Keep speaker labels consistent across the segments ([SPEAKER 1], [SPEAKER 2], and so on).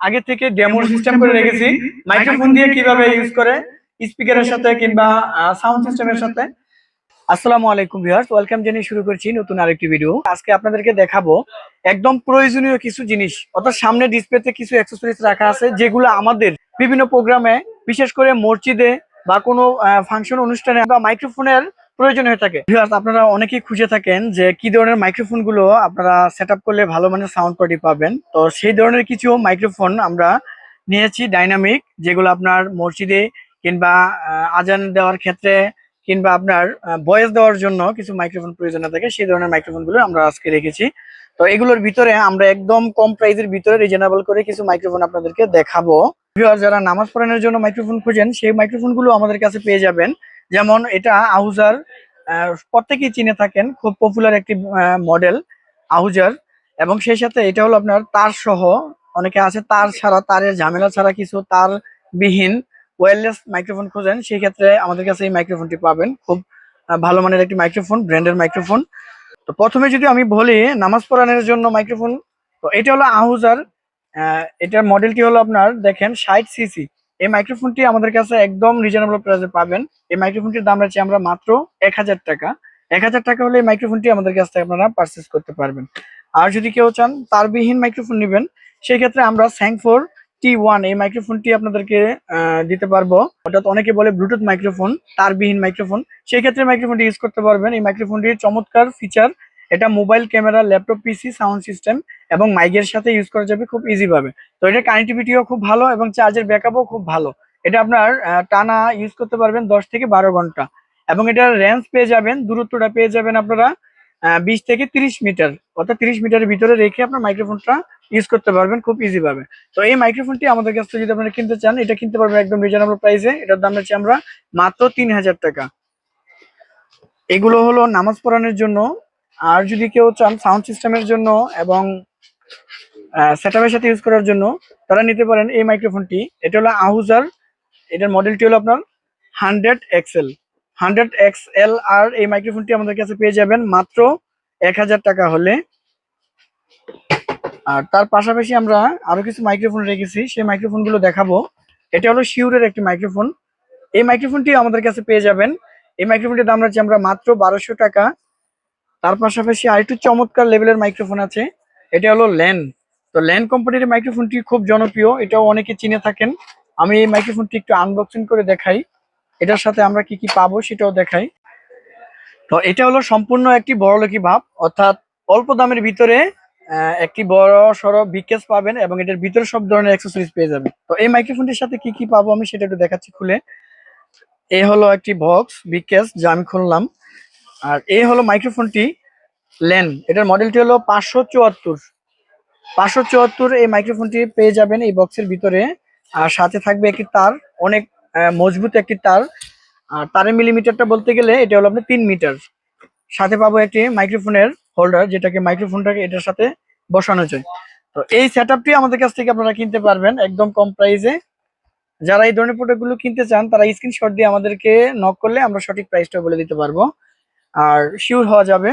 [SPEAKER 1] আগে থেকে demo system করে রেখেছি। মাইক্রোফোন দিয়ে কীভাবে ইউজ করে স্পিকারের সাথে কিংবা সাউন্ড সিস্টেমের সাথে। আসসালামু আলাইকুম ভিউয়ার্স ওয়েলকাম জানিয়ে শুরু করছি নতুন আরেকটি ভিডিও আজকে আপনাদেরকে দেখাবো একদম প্রয়োজনীয় কিছু জিনিস অর্থাৎ সামনে ডিসপ্লেতে কিছু অ্যাক্সেসরিজ রাখা আছে যেগুলো আমাদের বিভিন্ন প্রোগ্রামে বিশেষ করে মসজিদে বা কোনো ফাংশন অনুষ্ঠানে বা মাইক্রোফোনের প্রয়োজন হয়ে থাকে। আপনারা অনেকেই খুঁজে থাকেন যে কি ধরনের মাইক্রোফোনগুলো আপনারা সেট করলে ভালো মানের সাউন্ড কোয়ালিটি পাবেন। তো সেই ধরনের কিছু মাইক্রোফোন আমরা নিয়েছি ডাইনামিক যেগুলো আপনার মসজিদে কিংবা আজান দেওয়ার ক্ষেত্রে কিংবা আপনার ভয়েস দেওয়ার জন্য কিছু মাইক্রোফোন প্রয়োজন থাকে, সেই ধরনের মাইক্রোফোনগুলো আমরা আজকে রেখেছি। তো এগুলোর ভিতরে আমরা একদম কম প্রাইসের ভিতরে রিজনেবল করে কিছু মাইক্রোফোন আপনাদেরকে দেখাবো। যারা নামাজ পড়ানোর জন্য মাইক্রোফোন খুঁজেন, সেই মাইক্রোফোনগুলো আমাদের কাছে পেয়ে যাবেন। যেমন এটা আহুজার আহ, প্রত্যেকেই চিনে থাকেন খুব পপুলার একটি মডেল আহুজার। এবং সেই সাথে এটা হলো আপনার তার সহ অনেকে আছে তার ছাড়া তারের ঝামেলা ছাড়া কিছু তার বিহীন ওয়্যারলেস মাইক্রোফোন খোঁজেন সেই ক্ষেত্রে আমাদের কাছে এই মাইক্রোফোনটি পাবেন। খুব ভালো মানের একটি মাইক্রোফোন ব্র্যান্ডের মাইক্রোফোন তো প্রথমে যদি আমি বলি নামাজ পড়ানোর জন্য মাইক্রোফোন তো এটা হলো আহুজার আহ, এটার মডেলটি হলো আপনার দেখেন ষাট সিসি এই মাইক্রোফোনটি আমাদের কাছে একদম রিজনেবল প্রাইসে পাবেন। এই মাইক্রোফোনটির দাম রাখছি আমরা মাত্র এক হাজার টাকা। এক হাজার টাকা হলে এই মাইক্রোফোনটি আমাদের কাছ থেকে আপনারা পারচেস করতে পারবেন। আর যদি কেউ চান তারবিহীন মাইক্রোফোন নেবেন সেই ক্ষেত্রে আমরা স্যাংফোর টি ওয়ান এই মাইক্রোফোনটি আপনাদেরকে দিতে পারব। অর্থাৎ অনেকে বলে ব্লুটুথ মাইক্রোফোন তারবিহীন মাইক্রোফোন সেই ক্ষেত্রে মাইক্রোফোনটি ইউজ করতে পারবেন। এই মাইক্রোফোনটির চমৎকার ফিচার এটা mobile camera laptop PC sound system এবং মাইকের সাথে ইউজ করা যাবে খুব ইজি ভাবে। তো এটা কানেক্টিভিটিও খুব ভালো এবং চার্জের ব্যাকআপও খুব ভালো। এটা আপনার টানা ইউজ করতে পারবেন দশ থেকে বারো ঘণ্টা। এবং এটার রেঞ্জ পেয়ে যাবেন, দূরত্বটা পেয়ে যাবেন আপনারা বিশ থেকে তিরিশ মিটার। অর্থাৎ তিরিশ মিটারের ভিতরে রেখে আপনার মাইক্রোফোনটা ইউজ করতে পারবেন খুব ইজি ভাবে। তো এই মাইক্রোফোনটি আমাদের কাছ থেকে যদি আপনারা কিনতে চান, এটা কিনতে পারবেন একদম রিজনেবল প্রাইসে এটার দাম হচ্ছে আমরা মাত্র তিন হাজার টাকা। এগুলো হলো নামাজ পড়ানোর জন্য আর যদি কেউ চান সাউন্ড সিস্টেমের জন্য এবং সেটআপের সাথে ইউজ করার জন্য, তারা নিতে পারেন এই মাইক্রোফোনটি এটা হলো আহুজার এটার মডেলটি হলো আপনার hundred XL hundred X L আর এই মাইক্রোফোনটি আমাদের কাছে পেয়ে যাবেন মাত্র এক হাজার টাকা হলে। আর তার পাশাপাশি আমরা আরও কিছু মাইক্রোফোন রেখেছি, সেই মাইক্রোফোনগুলো দেখাবো। এটা হলো শিউরের একটি মাইক্রোফোন এই মাইক্রোফোনটি আমাদের কাছে পেয়ে যাবেন। এই মাইক্রোফোনটির দাম রাখছি আমরা মাত্র বারোশো টাকা। তার পাশাপাশি আরেকটু চমৎকার লেভেলের মাইক্রোফোন আছে। এটা হলো ল্যান তো ল্যান কোম্পানির মাইক্রোফোনটি খুব জনপ্রিয়, এটাও অনেকে চিনে থাকেন। আমি এই মাইক্রোফোনটি একটু আনবক্সিং করে দেখাই। এটার সাথে আমরা কি কি পাবো সেটাও দেখাই। তো এটা হলো সম্পূর্ণ একটি বড়লোকি ভাব, অর্থাৎ অল্প দামের ভিতরে একটি বড় সড়ো বিকেস পাবেন এবং এটার ভিতরে সব ধরনের অ্যাক্সেসরিজ পেয়ে যাবেন। তো এই মাইক্রোফোনটির সাথে কি কি পাবো আমি সেটা একটু দেখাচ্ছি খুলে। এ হলো একটি বক্স বিকেস যা আমি খুললাম। আর এই হলো মাইক্রোফোনটি লেন। এটার মডেলটি হলো পাঁচশো চুয়াত্তর। পাঁচশো চুয়াত্তর এই মাইক্রোফোনটি পেয়ে যাবেন এই বক্সের ভিতরে। আর সাথে থাকবে একটি তার, অনেক মজবুত একটি তার। আর তারের মিলিমিটারটা বলতে গেলে এটা হলো আপনার তিন মিটার। সাথে পাবো একটি মাইক্রোফোনের হোল্ডার, যেটাকে মাইক্রোফোনটাকে এটার সাথে বসানো যায়। তো এই সেট আমাদের কাছ থেকে আপনারা কিনতে পারবেন একদম কম প্রাইসে। যারা এই ধরনের প্রোডাক্টগুলো কিনতে চান, তারা স্ক্রিনশট দিয়ে আমাদেরকে নক করলে আমরা সঠিক প্রাইসটা বলে দিতে পারব। আর শিওর হওয়া যাবে।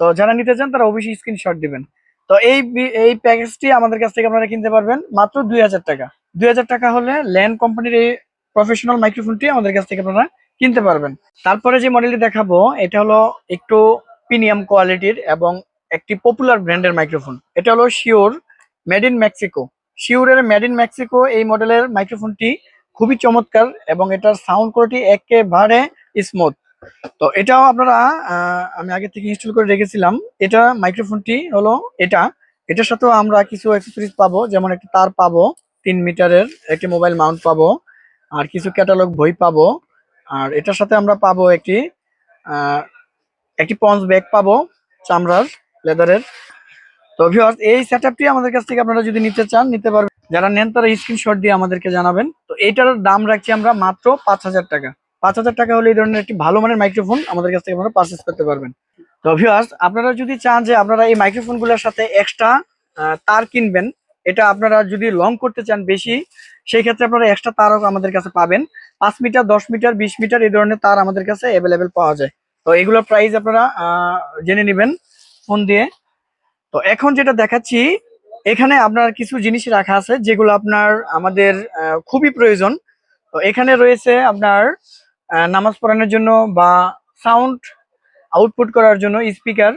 [SPEAKER 1] তো যারা নিতে চান তারা অবশ্যই স্ক্রিনশট দিবেন। তো এই এই প্যাকেজটি আমাদের কাছ থেকে আপনারা কিনতে পারবেন মাত্র দুই হাজার টাকা। দুই হাজার টাকা হলে ল্যান্ড কোম্পানির এই প্রফেশনাল মাইক্রোফোনটি আমাদের কাছ থেকে আপনারা কিনতে পারবেন। তারপরে যে মডেলটি দেখাবো, এটা হলো একটু প্রিমিয়াম কোয়ালিটির এবং একটি পপুলার ব্র্যান্ডের মাইক্রোফোন এটা হলো শিওর মেড ইন মেক্সিকো শিওরের মেড ইন মেক্সিকো এই মডেলের মাইক্রোফোনটি খুবই চমৎকার এবং এটার সাউন্ড কোয়ালিটি একেবারে স্মুথ তো এটাও আপনারা আমি আগে থেকে ইনস্টল করে রেখেছিলাম। এটা মাইক্রোফোনটি হলো এটা। এটার সাথেও আমরা কিছু অ্যাক্সেসরিজ পাবো, যেমন একটি তার পাবো, তিন মিটারের একটি মোবাইল মাউন্ট পাবো, আর কিছু ক্যাটালগ বই পাবো। আর এটার সাথে আমরা পাবো একটি একটি পঞ্চ ব্যাগ পাবো, চামড়ার লেদারের তো ভিউয়ার্স এই সেটআপটি আমাদের কাছ থেকে আপনারা যদি নিতে চান, নিতে পারবেন। যারা নেন তারা স্ক্রিনশট দিয়ে আমাদেরকে জানাবেন। তো এইটার দাম রাখছি আমরা মাত্র পাঁচ হাজার টাকা। পাঁচ হাজার টাকা হলে এই ধরনের একটি ভালো মানের মাইক্রোফোন আমাদের কাছ থেকে আপনারা পারচেস করতে পারবেন। তো ভিউয়ার্স আপনারা যদি চান যে আপনারা এই মাইক্রোফোনগুলোর সাথে এক্সট্রা তার কিনবেন, এটা আপনারা যদি লং করতে চান বেশি, সেই ক্ষেত্রে আপনারা এক্সট্রা তারও আমাদের কাছে পাবেন। পাঁচ মিটার, দশ মিটার, বিশ মিটার এই ধরনের তার আমাদের কাছে অ্যাভেলেবেল পাওয়া যায়। তো এগুলোর প্রাইস আপনারা জেনে নেবেন ফোন দিয়ে। তো এখন যেটা দেখাচ্ছি, এখানে আপনার কিছু জিনিস রাখা আছে যেগুলো আপনার আমাদের খুবই প্রয়োজন। তো এখানে রয়েছে আপনার নামাজ পড়ানোর জন্য বা সাউন্ড আউটপুট করার জন্য স্পিকার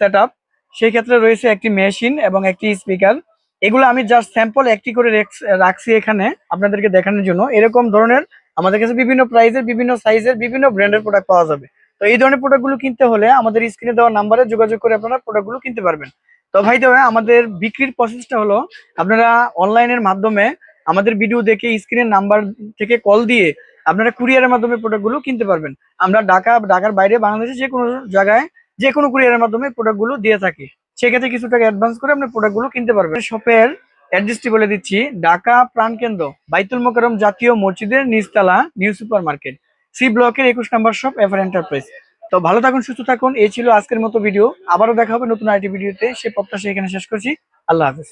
[SPEAKER 1] সেট আপ সেই ক্ষেত্রে রয়েছে একটি মেশিন এবং একটি স্পিকার এগুলো আমি জাস্ট স্যাম্পল একটি করে রেখ- রাখছি এখানে আপনাদেরকে দেখানোর জন্য। এরকম ধরনের আমাদের কাছে বিভিন্ন প্রাইজের বিভিন্ন সাইজের বিভিন্ন ব্র্যান্ডের প্রোডাক্ট পাওয়া যাবে। তো এই ধরনের প্রোডাক্টগুলো কিনতে হলে আমাদের স্ক্রিনে দেওয়া নাম্বারে যোগাযোগ করে আপনারা প্রোডাক্টগুলো কিনতে পারবেন। তো ভাই তবে আমাদের বিক্রির প্রসেসটা হলো, আপনারা অনলাইনের মাধ্যমে আমাদের ভিডিও দেখে স্ক্রিনের নাম্বার থেকে কল দিয়ে আপনারা কুরিয়ারের মাধ্যমে প্রোডাক্টগুলো কিনতে পারবেন। আমরা ঢাকা, ঢাকার বাইরে বাংলাদেশে যে কোনো জায়গায় যে কোনো কুরিয়ারের মাধ্যমে প্রোডাক্টগুলো দিয়ে থাকি। সেক্ষেত্রে কিছু টাকা অ্যাডভান্স করে আপনি প্রোডাক্টগুলো কিনতে পারবেন। শপের অ্যাড্রেসটি বলে দিচ্ছি, ঢাকা প্রাণকেন্দ্র বাইতুল মোকারম জাতীয় মসজিদের নিচতলা, নিউ সুপার মার্কেট সি ব্লকের একুশ নম্বর শপ এফআর এন্টারপ্রাইজ তো ভালো থাকুন, সুস্থ থাকুন, এই ছিল আজকের মতো ভিডিও। আবারও দেখা হবে নতুন আইটি ভিডিওতে। সে প্রত্যাশা এখানে শেষ করছি। আল্লাহ হাফেজ।